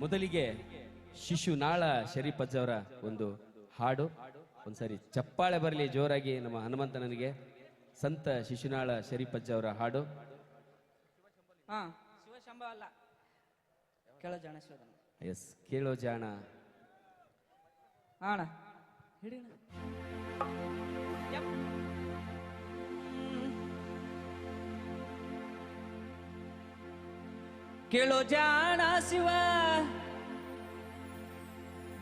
ಮೊದಲಿಗೆ ಶಿಶುನಾಳ ಶರೀಫಜ್ ಅವರ ಒಂದು ಹಾಡು. ಒಂದ್ಸರಿ ಚಪ್ಪಾಳೆ ಬರಲಿ ಜೋರಾಗಿ ನಮ್ಮ ಹನುಮಂತನಿಗೆ ಸಂತ ಶಿಶುನಾಳ ಶರೀಫ್ ಅವರ ಹಾಡು. ಎಸ್ ಕೇಳೋ ಜಾಣ ಆಣ ಕೇಳೋ ಜಾಣ ಶಿವ.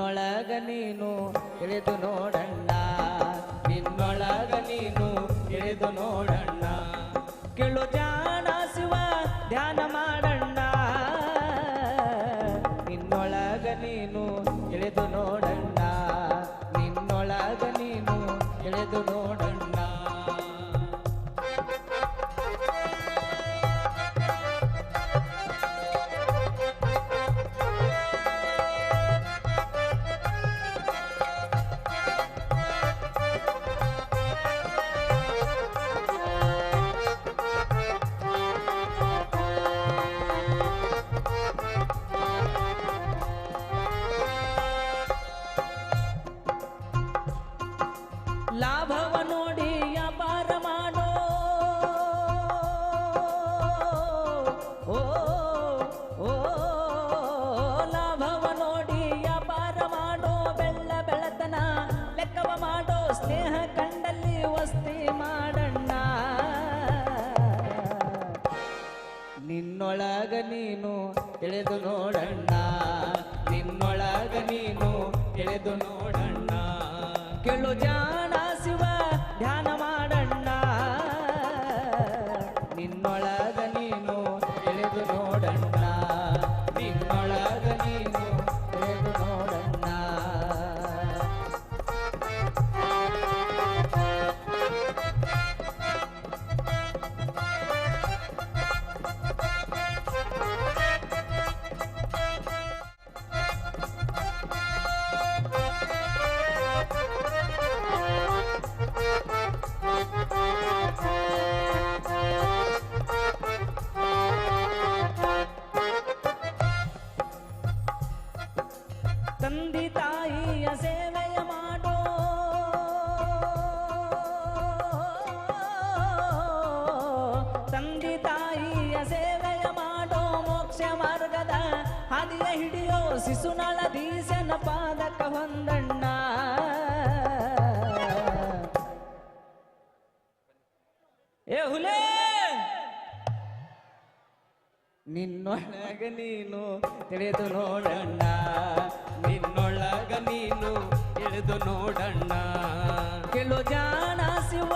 ನಿನ್ನೊಳಗ ನೀನು ಇಳಿದು ನೋಡಣ್ಣ. ನಿನ್ನೊಳಗ ನೀನು ಇಳಿದು ನೋಡಣ್ಣ. ಕೇಳು ಜಾಣ ಲಾಭವ ನೋಡಿ ವ್ಯಾಪಾರ ಮಾಡೋ. ಓ ಓ, ಲಾಭವ ನೋಡಿ ವ್ಯಾಪಾರ ಮಾಡೋ. ಬೆಳ್ಳ ಬೆಳತನ ಲೆಕ್ಕವ ಮಾಡೋ. ಸ್ನೇಹ ಕಂಡಲ್ಲಿ ವಸ್ತಿ ಮಾಡಣ್ಣ. ನಿನ್ನೊಳಗ ನೀನು ತಿಳಿದು ನೋಡಣ್ಣ. ನಿನ್ನೊಳಗ ನೀನು ತಿಳಿದು ನೋಡಣ್ಣ ಹಿಡಿಯೋ ಶಿಶುನಾಳ ದೀಸನ ಪಾದಕ ಹೊಂದಣ್ಣ. ಏ ಹುಲೇ! ನಿನ್ನೊಳಗ ನೀನು ತಿಳಿದು ನೋಡಣ್ಣ. ನಿನ್ನೊಳಗ ನೀನು ತಿಳಿದು ನೋಡಣ್ಣ. ಕೆಲವು ಜಾಣ ಶಿವ